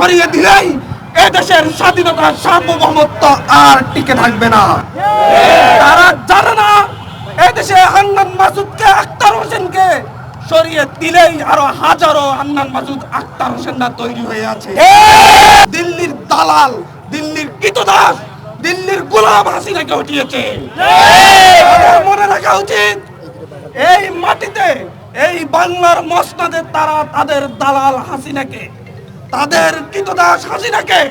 সরিয়ে দিলেই এদেশের স্বাধীনতা সার্বভৌমত্ব আর টিকে থাকবে না। তারা জানে না, এদেশে হান্নান মাসুদকে আক্তার হোসেনকে সরিয়ে দিলেই আরও হাজারো হান্নান মাসুদ আক্তার হোসেনরা তৈরি হয়ে আছে। দিল্লির দালাল, দিল্লির কীতদাস দিল্লির গোলাম হাসিনাকে উঠিয়েছে? মনে রাখা উচিত, এই মাটিতে, এই বাংলার মসনাদের তারা তাদের দালাল হাসিনাকে তাদের কৃতদাস হাসিনাকে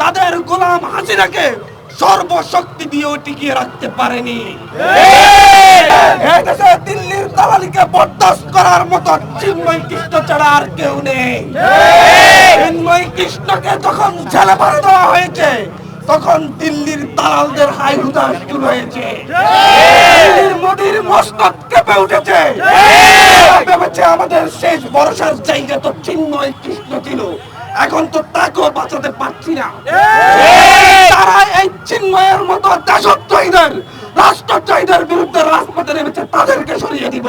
তাদের গোলাম হাসিনাকে সর্বশক্তি দিয়েও টিকিয়ে রাখতে পারেনি। দেশে দিল্লির দালালিকে বরদাস্ত করার মতো চিন্ময় কৃষ্ণ ছাড়া আর কেউ নেই। চিন্ময় কৃষ্ণকে যখন ছেলে ভরে দেওয়া হয়েছে তখন দিল্লির দালালদের হাই হুদাস শুরু হয়েছে। দিল্লির মোদির মস্তক কেঁপে উঠেছে। ভেবেছে আমাদের শেষ ভরসার জায়গা তো চিন্ময় কৃষ্ণ ছিল। এখন তো তাকেও বাঁচাতে পারছি না। তারা এই চিন্ময়ের মতো বিরুদ্ধে রাজপথে নেমেছে, তাদেরকে সরিয়ে দিব।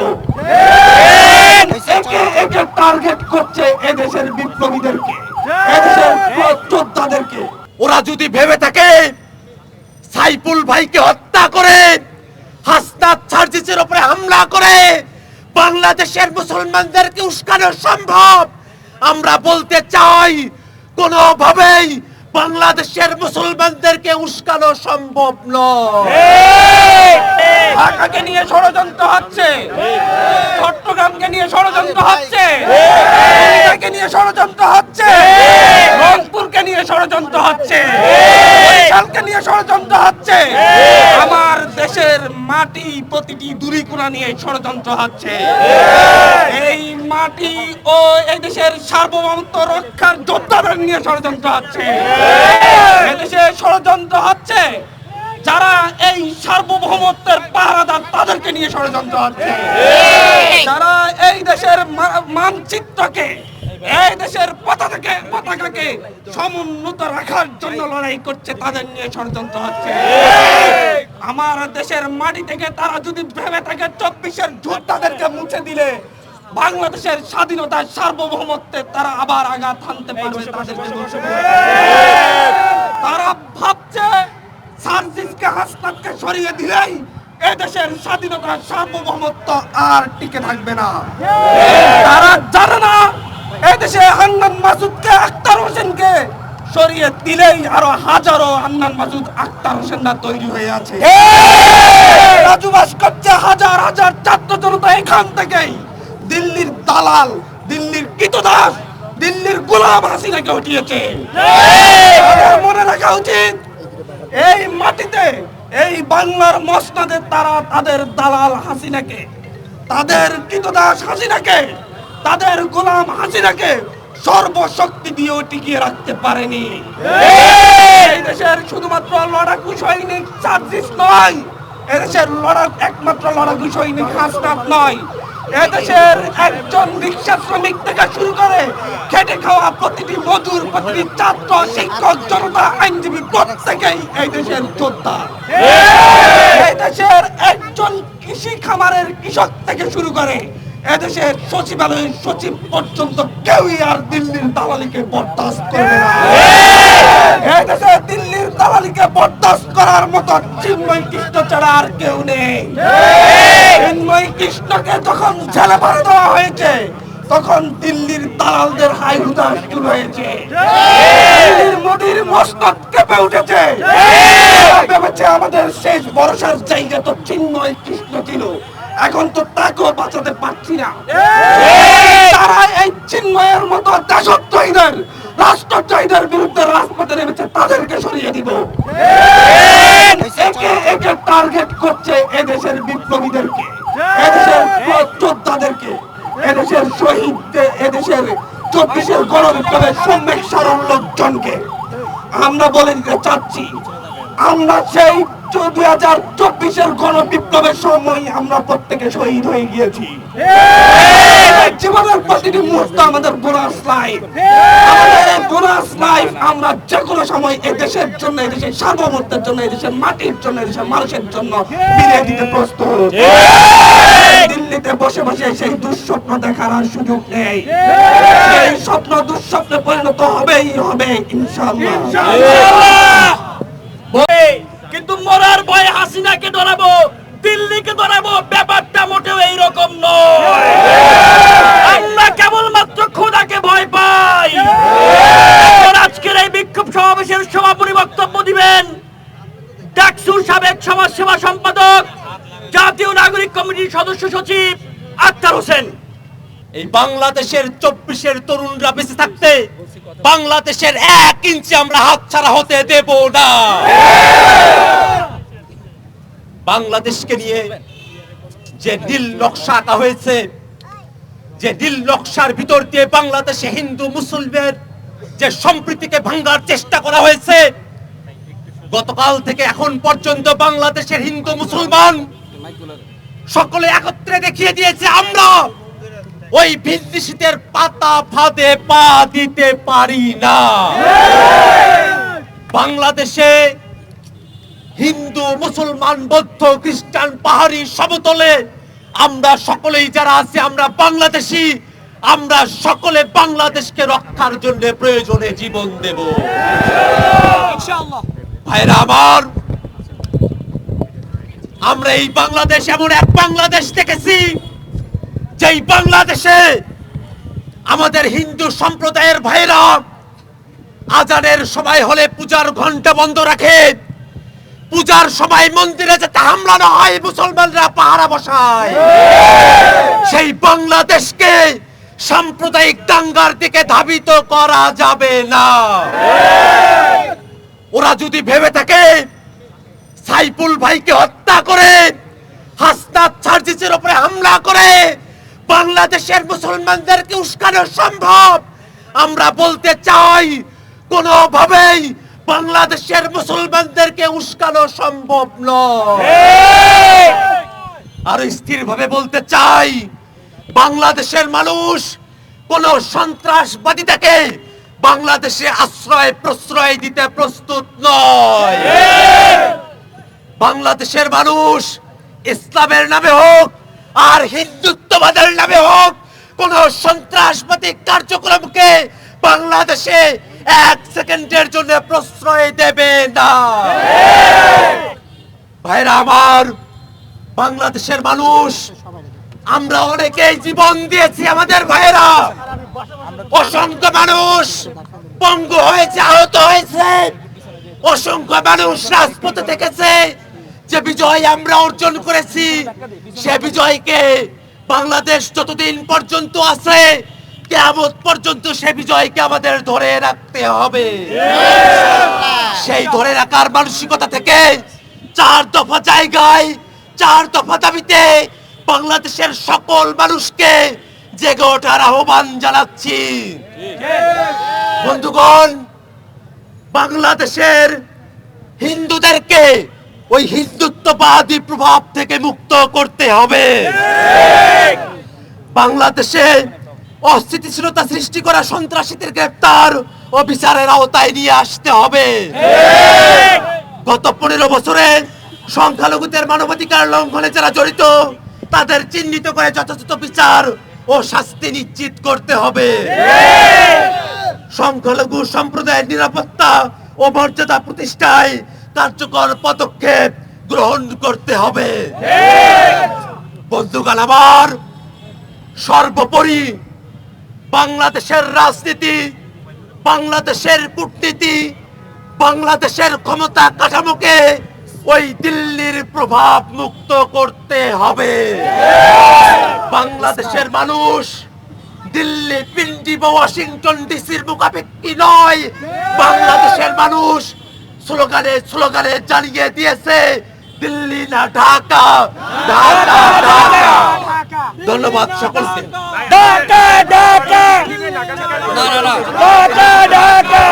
একে একে টার্গেট করছে এদেশের বিপ্লবীদেরকে এদেশের যোদ্ধাদেরকে ওরা যদি ভেবে থাকে সাইফুল ভাইকে হত্যা করে হাসনাত সার্জিসের উপরে হামলা করে বাংলাদেশের মুসলমানদেরকে উস্কানো সম্ভব। আমরা বলতে চাই কোনোভাবেই বাংলাদেশের মুসলমানদেরকে উস্কানো সম্ভব নয়। ঢাকাকে নিয়ে ষড়যন্ত্র হচ্ছে। চট্টগ্রামকে নিয়ে ষড়যন্ত্র হচ্ছে। নিয়ে ষড়যন্ত্র হচ্ছে। ষড়যন্ত্র হচ্ছে। বরিশালকে নিয়ে ষড়যন্ত্র হচ্ছে। আমার দেশের মাটি প্রতিটি দুরিকুনা নিয়ে ষড়যন্ত্র হচ্ছে। এই! মাটি ও এই দেশের সার্বভৌমত্ব রক্ষার যোদ্ধাদের নিয়ে ষড়যন্ত্র হচ্ছে। এদেশে ষড়যন্ত্র হচ্ছে। যারা এই সার্বভৌমত্বের পাহারাদার তাদেরকে নিয়ে ষড়যন্ত্র হচ্ছে। যারা এই দেশের মানচিত্রকে এই দেশের পতাকাকে পতাকাকে সমুন্নত রাখার জন্য লড়াই করছে, তাদের নিয়ে ষড়যন্ত্র হচ্ছে। আমার দেশের মাটি থেকে তারা যদি ভেবে থাকে, চব্বিশের যোদ্ধাদেরকে মুছে দিলে, বাংলাদেশের স্বাধীনতার সার্বভৌমত্বে তারা আবার আঘাত হানতে পারবে তাদেরকে তারা ভাবছে, সার্জিসকে, হাসনাতকে সরিয়ে দিলেই এদেশের স্বাধীনতার সার্বভৌমত্ব আর টিকে থাকবে না। তারা জানে না এদেশে হান্নান মাসুদকে আক্তার হোসেনকে সরিয়ে দিলেই আরও হাজারো হান্নান মাসুদ আক্তার হোসেনরা তৈরি হয়ে আছে। রাজু ভাস্কর্যে হাজার হাজার ছাত্র জনতা এখান থেকেই দিল্লির দালাল দিল্লির কীতদাস দিল্লির গোলাম হাসিনাকে উঠিয়েছে। মনে রাখা উচিত এই মাটিতে এই বাংলার মসনাদের তারা তাদের দালাল হাসিনাকে তাদের কৃতদাস হাসিনাকে তাদের গোলাম হাসিনাকে সর্বশক্তি দিয়েও টিকিয়ে রাখতে পারেনি। এই! দেশের শুধুমাত্র লড়াকু সৈনিক সার্জিস নয় এদেশের লড়াক একমাত্র লড়াকু সৈনিক হাসনাত নয় এদেশের একজন রিক্সা শ্রমিক থেকে শুরু করে খেটে খাওয়া প্রতিটি মজুর প্রতিটি ছাত্র শিক্ষক জনতা আইনজীবী প্রত্যেকেই এই দেশের যোদ্ধা। এই দেশের একজন কৃষি খামারের কৃষক থেকে শুরু করে এদেশের সচিবালয়ের সচিব পর্যন্ত কেউই আর দিল্লির দালালিকে বরদাস্ত করবে না। এই দেশে দিল্লির দালালিকে বরদাস্ত করার মতো চিন্ময় কৃষ্ণ ছাড়া আর কেউ নেই। চিন্ময় কৃষ্ণকে যখন জেলে ভরে দেওয়া হয়েছে, তখন দিল্লির দালালদের হাই হুদাস শুরু হয়েছে। দিল্লির মোদির মস্তক কেঁপে উঠেছে। ভেবেছে আমাদের শেষ ভরসার জায়গা তো চিন্ময় কৃষ্ণ ছিল। এখন তো তাকেও বাঁচাতে পারছি না। তারা এই চিন্ময়ের মতো দেশত্রহীদের রাষ্ট্রদ্রোহীদের বিরুদ্ধে রাজপথে নেমেছে তাদেরকে সরিয়ে দিব। একে একে টার্গেট করছে এদেশের বিপ্লবীদেরকে এদেশের যোদ্ধাদেরকে এদেশের শহীদদের এদেশের চব্বিশের গণবিপ্লবের সম্যক সারণ লোকজনকে আমরা বলে দিতে চাচ্ছি আমরা সেই দুই হাজার চব্বিশের গণবিপ্লবের সময় আমরা প্রত্যেকে শহীদ হয়ে গিয়েছি। জীবনের প্রতিটি মুহূর্ত আমাদের বোনাস লাইফ আমাদের বোনাস লাইফ আমরা যে কোনো সময় এই দেশের জন্য এই দেশের সার্বভৌমত্বের জন্য এই দেশের মাটির জন্য এই দেশের মানুষের জন্য বিলিয়ে দিতে প্রস্তুত। দিল্লিতে বসে বসে সেই দুঃস্বপ্ন দেখার আর সুযোগ নেই। সেই স্বপ্ন দুঃস্বপ্নে পরিণত হবেই হবে ইনশাআল্লাহ। কিন্তু মরার ভয়ে হাসিনাকে ধরাবো, দিল্লিকে ধরাবো, ব্যাপারটা মোটেও এইরকম নয়। আমরা কেবলমাত্র খোদাকে ভয় পাই। আজকের এই বিক্ষোভ সমাবেশের সভাপতি বক্তব্য দিবেন ডাকসুর সাবেক সমাজ সেবা সম্পাদক, জাতীয় নাগরিক কমিটির সদস্য সচিব আক্তার হোসেন। এই বাংলাদেশের চব্বিশের তরুণরা বেঁচে থাকতে বাংলাদেশের এক ইঞ্চি আমরা হাতছাড়া হতে দেব না। বাংলাদেশকে নিয়ে যে নীল নকশা আঁকা হয়েছে, যে নীল নকশার ভিতর দিয়ে বাংলাদেশে হিন্দু মুসলমান যে সম্প্রীতিকে ভাঙ্গার চেষ্টা করা হয়েছে, গতকাল থেকে এখন পর্যন্ত বাংলাদেশের হিন্দু, মুসলমান সকলে একত্রে দেখিয়ে দিয়েছে, আমরা ওই ভিত্তিশীতের পাতা ফাঁদে পা দিতে পারি না। বাংলাদেশে হিন্দু, মুসলমান, বৌদ্ধ, খ্রিস্টান, পাহাড়ি সমতলে আমরা সকলেই যারা আছি, আমরা বাংলাদেশি, আমরা সকলে বাংলাদেশকে রক্ষার জন্য প্রয়োজনে জীবন দেব। ভাইরা আমার, আমরা এই বাংলাদেশ এমন এক বাংলাদেশ দেখেছি যেই বাংলাদেশে আমাদের হিন্দু সম্প্রদায়ের ভাইরা আজানের সময় হলে পূজার ঘণ্টা বন্ধ রাখে, পূজার সময় মন্দিরে যাতে হামলা না হয়, মুসলমানরা পাহারা বসায়। সেই বাংলাদেশকে সাম্প্রদায়িক দাঙ্গার দিকে ধাবিত করা যাবে না। ওরা যদি ভেবে থাকে, সাইফুল ভাইকে হত্যা করে হাসনাত সার্জিসের উপরে হামলা করে বাংলাদেশের মুসলমানদেরকে উস্কানো সম্ভব। আমরা বলতে চাই, কোনোভাবেই বাংলাদেশের মুসলমানদেরকে উস্কানো সম্ভব নয়। আর স্থির ভাবে বলতে চাই, বাংলাদেশের মানুষ কোন সন্ত্রাসবাদী থেকে বাংলাদেশে আশ্রয় প্রশ্রয় দিতে প্রস্তুত নয়। বাংলাদেশের মানুষ ইসলামের নামে হোক আর হিন্দুত্ববাদের নামে কোন সন্ত্রাসবাদী কার্যক্রমকে বাংলাদেশে এক সেকেন্ডের জন্য প্রশ্রয় দেবে না। ভাইরা আমার, বাংলাদেশের মানুষ, আমরা অনেকেই জীবন দিয়েছি আমাদের ভাইরা অসংখ্য মানুষ পঙ্গু হয়েছে, আহত হয়েছে। অসংখ্য মানুষ রাজপথে থেকেছে। যে বিজয় আমরা অর্জন করেছি, সে বিজয়কে বাংলাদেশ যতদিন পর্যন্ত আছে কেমন পর্যন্ত সে বিজয়কে আমাদের ধরে রাখতে হবে। সেই ধরে রাখার মানসিকতা থেকে চার দফা জায়গায়, চার দফা দাবিতে বাংলাদেশের সকল মানুষকে জেগে ওঠার আহ্বান জানাচ্ছি। বন্ধুগণ, বাংলাদেশের হিন্দুদেরকে ওই হিন্দুত্ববাদী প্রভাব থেকে মুক্ত করতে হবে। বাংলাদেশে অস্থিতিশীলতা সৃষ্টি করা সন্ত্রাসীদের গ্রেপ্তার ও বিচারের আওতায় নিয়ে আসতে হবে। গত পনেরো বছরে সংখ্যালঘুদের মানবাধিকার লঙ্ঘনে যারা জড়িত তাদের চিহ্নিত করে যথাযথ বিচার ও শাস্তি নিশ্চিত করতে হবে। সংখ্যালঘু সম্প্রদায়ের নিরাপত্তা ও মর্যাদা প্রতিষ্ঠায় কার্যকর পদক্ষেপ গ্রহণ করতে হবে। বন্ধুগণ আমার সর্বোপরি বাংলাদেশের রাজনীতি, বাংলাদেশের কূটনীতি, বাংলাদেশের ক্ষমতা কাঠামোকে ওই দিল্লির প্রভাব মুক্ত করতে হবে। বাংলাদেশের মানুষ দিল্লি পিন্ডি বা ওয়াশিংটন ডিসির মুখাপেক্ষি নয়। বাংলাদেশের মানুষ স্লোগানে স্লোগানে জানিয়ে দিয়েছে দিল্লি না ঢাকা ঢাকা ঢাকা। ধন্যবাদ সকলকে। ঢাকা ঢাকা। না না না। ঢাকা ঢাকা।